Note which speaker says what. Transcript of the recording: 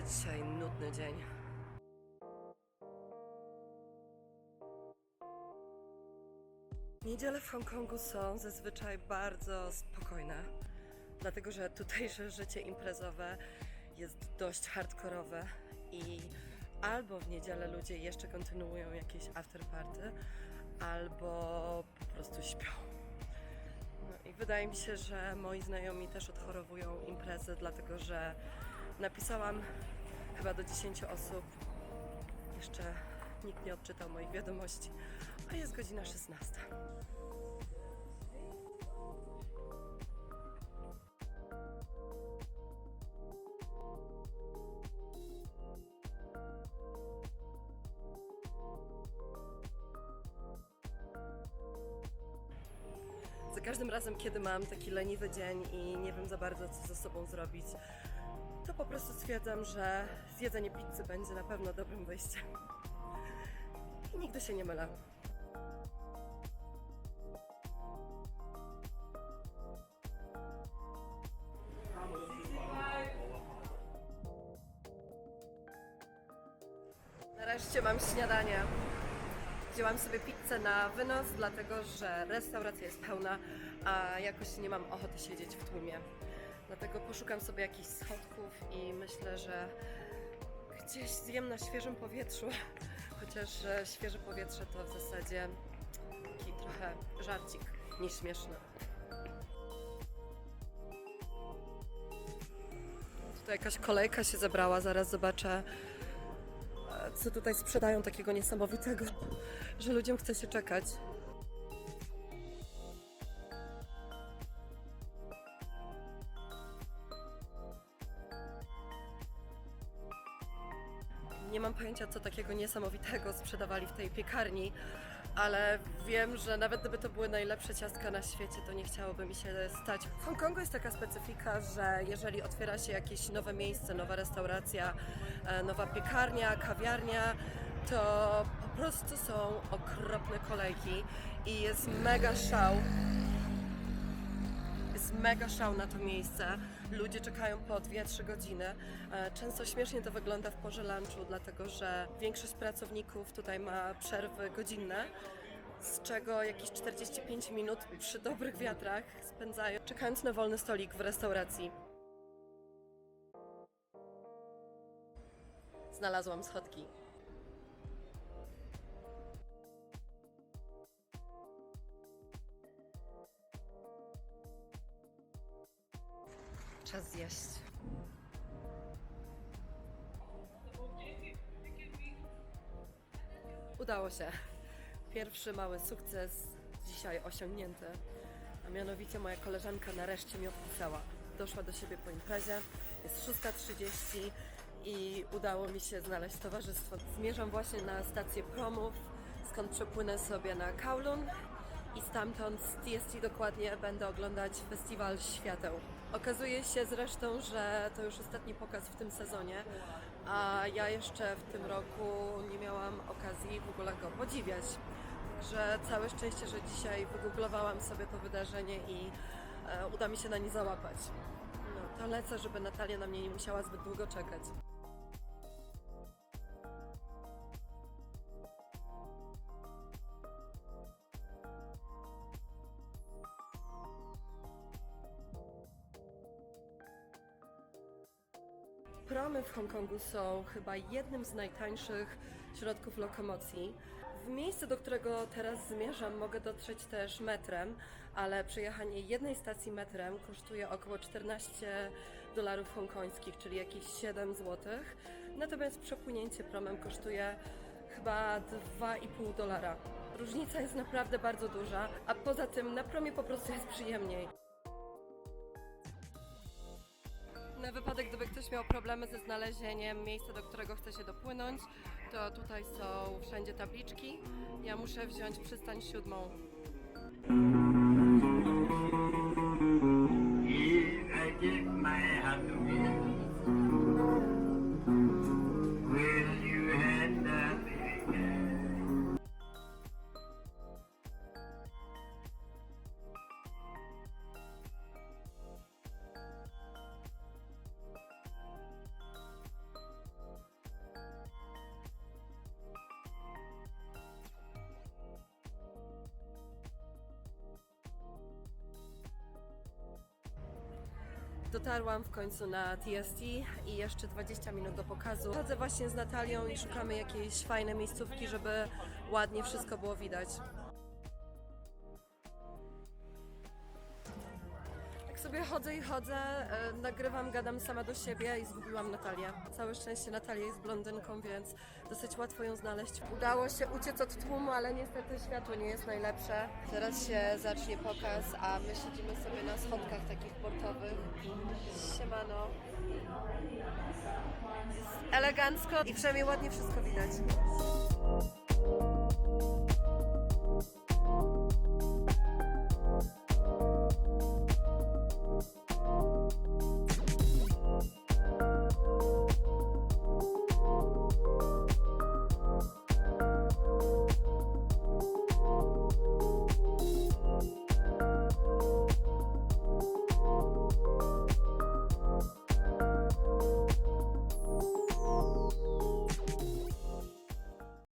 Speaker 1: ale dzisiaj nudny dzień. Niedziele w Hongkongu są zazwyczaj bardzo spokojne, dlatego że tutejsze życie imprezowe jest dość hardkorowe i albo w niedzielę ludzie jeszcze kontynuują jakieś afterparty, albo po prostu śpią. No i wydaje mi się, że moi znajomi też odchorowują imprezy, dlatego że napisałam chyba do 10 osób. Jeszcze nikt nie odczytał moich wiadomości, a jest godzina 16. Za każdym razem, kiedy mam taki leniwy dzień i nie wiem za bardzo, co ze sobą zrobić, to po prostu stwierdzam, że zjedzenie pizzy będzie na pewno dobrym wyjściem. I nigdy się nie mylę. Nareszcie mam śniadanie. Wzięłam sobie pizzę na wynos, dlatego że restauracja jest pełna, a jakoś nie mam ochoty siedzieć w tłumie. Dlatego poszukam sobie jakichś schodków i myślę, że gdzieś zjem na świeżym powietrzu. Chociaż e, świeże powietrze to w zasadzie taki trochę żarcik niż śmieszny. Tutaj jakaś kolejka się zebrała, zaraz zobaczę co tutaj sprzedają takiego niesamowitego, że ludziom chce się czekać. Nie mam pojęcia, co takiego niesamowitego sprzedawali w tej piekarni, ale wiem, że nawet gdyby to były najlepsze ciastka na świecie, to nie chciałoby mi się stać. W Hongkongu jest taka specyfika, że jeżeli otwiera się jakieś nowe miejsce, nowa restauracja, e, nowa piekarnia, kawiarnia, to po prostu są okropne kolejki i jest mega szał. Jest mega szał na to miejsce. Ludzie czekają po 2-3 godziny. E, Często śmiesznie to wygląda w porze lunchu, dlatego że większość pracowników tutaj ma przerwy godzinne, z czego jakieś 45 minut przy dobrych wiatrach spędzają czekając na wolny stolik w restauracji. Znalazłam schodki. Czas zjeść. Udało się. Pierwszy mały sukces dzisiaj osiągnięty. A mianowicie moja koleżanka nareszcie mi odpisała. Doszła do siebie po imprezie. Jest 6.30 i udało mi się znaleźć towarzystwo. Zmierzam właśnie na stację promów, skąd przepłynę sobie na Kowloon i stamtąd z TST dokładnie będę oglądać Festiwal Świateł. Okazuje się zresztą, że to już ostatni pokaz w tym sezonie, a ja jeszcze w tym roku nie miałam okazji w ogóle go podziwiać. Także całe szczęście, że dzisiaj wygooglowałam sobie to wydarzenie i e, uda mi się na nie załapać. No, to lecę, żeby Natalia na mnie nie musiała zbyt długo czekać. Promy w Hongkongu są chyba jednym z najtańszych środków lokomocji. W miejsce, do którego teraz zmierzam, mogę dotrzeć też metrem, ale przejechanie jednej stacji metrem kosztuje około 14 dolarów hongkońskich, czyli jakieś 7 zł. Natomiast przepłynięcie promem kosztuje chyba 2,5 dolara. Różnica jest naprawdę bardzo duża, a poza tym na promie po prostu jest przyjemniej. Na wypadek, gdyby ktoś miał problemy ze znalezieniem miejsca, do którego chce się dopłynąć, to tutaj są wszędzie tabliczki. Ja muszę wziąć przystań siódmą. Dotarłam w końcu na TST i jeszcze 20 minut do pokazu. Chodzę właśnie z Natalią i szukamy jakiejś fajnej miejscówki, żeby ładnie wszystko było widać. Sobie chodzę i chodzę, e, nagrywam, gadam sama do siebie i zgubiłam Natalię. Całe szczęście Natalia jest blondynką, więc dosyć łatwo ją znaleźć. Udało się uciec od tłumu, ale niestety światło nie jest najlepsze. Teraz się zacznie pokaz, a my siedzimy sobie na schodkach takich portowych. Siemano. Jest elegancko i przynajmniej ładnie wszystko widać.